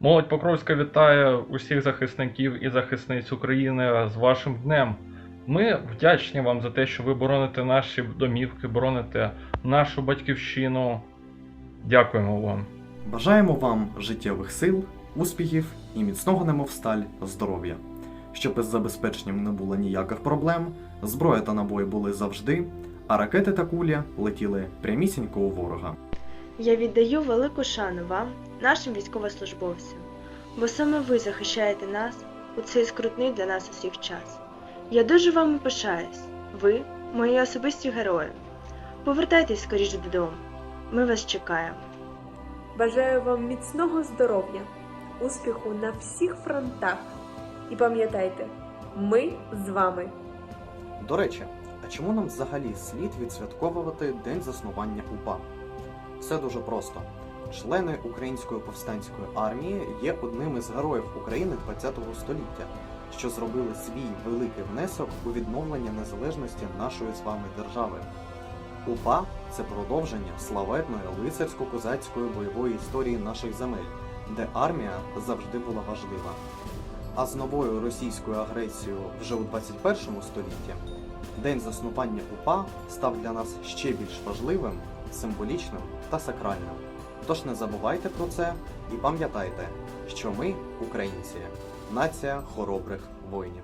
Молодь Покровська вітає усіх захисників і захисниць України з вашим днем. Ми вдячні вам за те, що ви бороните наші домівки, бороните нашу батьківщину. Дякуємо вам. Бажаємо вам життєвих сил, успіхів і міцного немов сталь здоров'я. Щоб із забезпеченням не було ніяких проблем, зброя та набої були завжди, а ракети та кулі летіли прямісінько у ворога. Я віддаю велику шану вам, нашим військовослужбовцям, бо саме ви захищаєте нас у цей скрутний для нас усіх час. Я дуже вами пишаюсь. Ви мої особисті герої. Повертайтесь скоріш додому. Ми вас чекаємо. Бажаю вам міцного здоров'я, успіху на всіх фронтах. І пам'ятайте, ми з вами. До речі, а чому нам взагалі слід відсвятковувати День заснування УПА? Все дуже просто. Члени Української повстанської армії є одним із героїв України ХХ століття, що зробили свій великий внесок у відновлення незалежності нашої з вами держави. УПА це продовження славетної лицарсько-козацької бойової історії наших земель, де армія завжди була важлива. А з новою російською агресією вже у 21 столітті День заснування УПА став для нас ще більш важливим, символічним та сакральним. Тож не забувайте про це і пам'ятайте, що ми, українці, нація хоробрих воїнів.